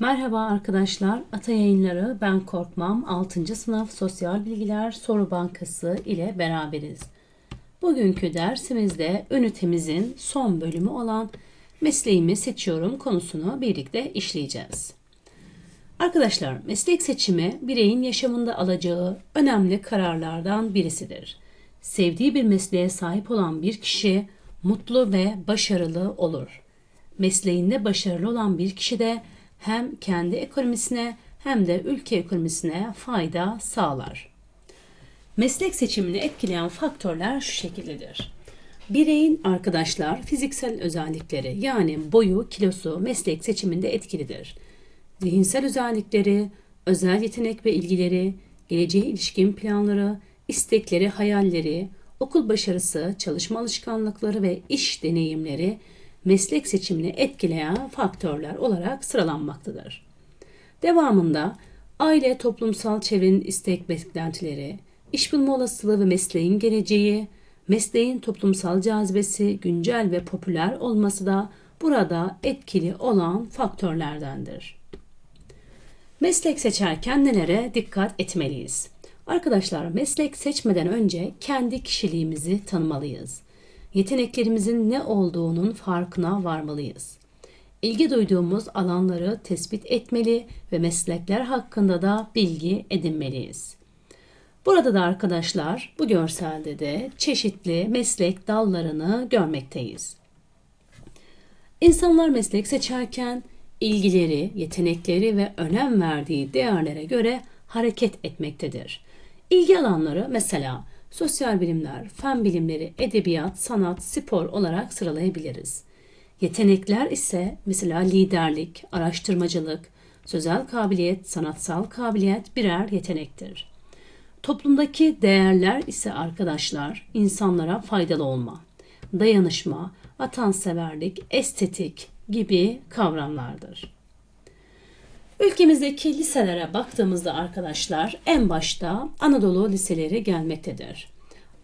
Merhaba arkadaşlar. Ata Yayınları Ben Korkmam 6. sınıf Sosyal Bilgiler Soru Bankası ile beraberiz. Bugünkü dersimizde ünitemizin son bölümü olan mesleğimi seçiyorum konusunu birlikte işleyeceğiz. Arkadaşlar meslek seçimi bireyin yaşamında alacağı önemli kararlardan birisidir. Sevdiği bir mesleğe sahip olan bir kişi mutlu ve başarılı olur. Mesleğinde başarılı olan bir kişi de hem kendi ekonomisine hem de ülke ekonomisine fayda sağlar. Meslek seçimini etkileyen faktörler şu şekildedir. Bireyin arkadaşlar fiziksel özellikleri yani boyu, kilosu meslek seçiminde etkilidir. Zihinsel özellikleri, özel yetenek ve ilgileri, geleceğe ilişkin planları, istekleri, hayalleri, okul başarısı, çalışma alışkanlıkları ve iş deneyimleri meslek seçimini etkileyen faktörler olarak sıralanmaktadır. Devamında aile, toplumsal çevrenin istek beklentileri, iş bulma olasılığı ve mesleğin geleceği, mesleğin toplumsal cazibesi, güncel ve popüler olması da burada etkili olan faktörlerdendir. Meslek seçerken nelere dikkat etmeliyiz? Arkadaşlar meslek seçmeden önce kendi kişiliğimizi tanımalıyız yeteneklerimizin ne olduğunun farkına varmalıyız. İlgi duyduğumuz alanları tespit etmeli ve meslekler hakkında da bilgi edinmeliyiz. Burada da arkadaşlar bu görselde de çeşitli meslek dallarını görmekteyiz. İnsanlar meslek seçerken ilgileri, yetenekleri ve önem verdiği değerlere göre hareket etmektedir. İlgi alanları mesela sosyal bilimler, fen bilimleri, edebiyat, sanat, spor olarak sıralayabiliriz. Yetenekler ise mesela liderlik, araştırmacılık, sözel kabiliyet, sanatsal kabiliyet birer yetenektir. Toplumdaki değerler ise arkadaşlar insanlara faydalı olma, dayanışma, vatanseverlik, estetik gibi kavramlardır. Ülkemizdeki liselere baktığımızda arkadaşlar en başta Anadolu liseleri gelmektedir.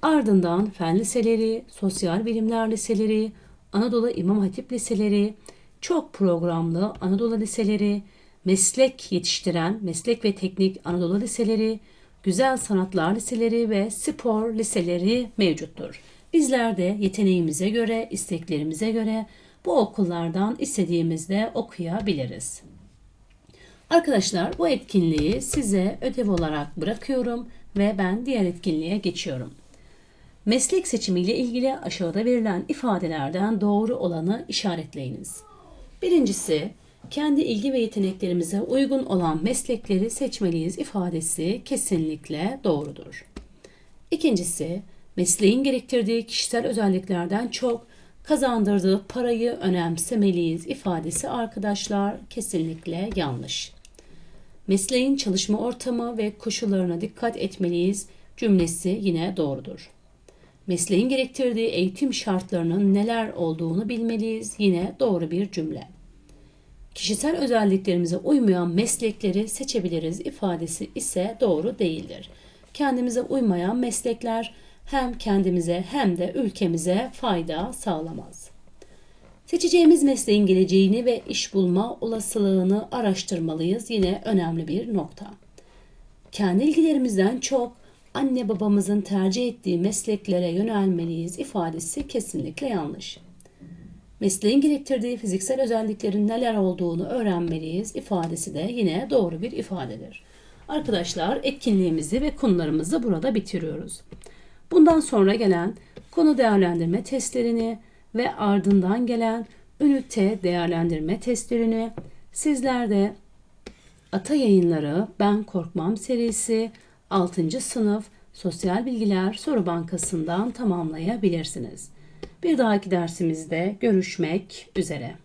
Ardından fen liseleri, sosyal bilimler liseleri, Anadolu İmam Hatip liseleri, çok programlı Anadolu liseleri, meslek yetiştiren meslek ve teknik Anadolu liseleri, güzel sanatlar liseleri ve spor liseleri mevcuttur. Bizler de yeteneğimize göre, isteklerimize göre bu okullardan istediğimizde okuyabiliriz. Arkadaşlar bu etkinliği size ödev olarak bırakıyorum ve ben diğer etkinliğe geçiyorum. Meslek seçimiyle ilgili aşağıda verilen ifadelerden doğru olanı işaretleyiniz. Birincisi, kendi ilgi ve yeteneklerimize uygun olan meslekleri seçmeliyiz ifadesi kesinlikle doğrudur. İkincisi, mesleğin gerektirdiği kişisel özelliklerden çok kazandırdığı parayı önemsemeliyiz ifadesi arkadaşlar kesinlikle yanlış. Mesleğin çalışma ortamı ve koşullarına dikkat etmeliyiz cümlesi yine doğrudur. Mesleğin gerektirdiği eğitim şartlarının neler olduğunu bilmeliyiz yine doğru bir cümle. Kişisel özelliklerimize uymayan meslekleri seçebiliriz ifadesi ise doğru değildir. Kendimize uymayan meslekler hem kendimize hem de ülkemize fayda sağlamaz. Seçeceğimiz mesleğin geleceğini ve iş bulma olasılığını araştırmalıyız. Yine önemli bir nokta. Kendi ilgilerimizden çok anne babamızın tercih ettiği mesleklere yönelmeliyiz ifadesi kesinlikle yanlış. Mesleğin gerektirdiği fiziksel özelliklerin neler olduğunu öğrenmeliyiz ifadesi de yine doğru bir ifadedir. Arkadaşlar etkinliğimizi ve konularımızı burada bitiriyoruz. Bundan sonra gelen konu değerlendirme testlerini ve ardından gelen ünite değerlendirme testlerini sizler de Ata Yayınları Ben Korkmam serisi 6. sınıf Sosyal Bilgiler Soru Bankası'ndan tamamlayabilirsiniz. Bir dahaki dersimizde görüşmek üzere.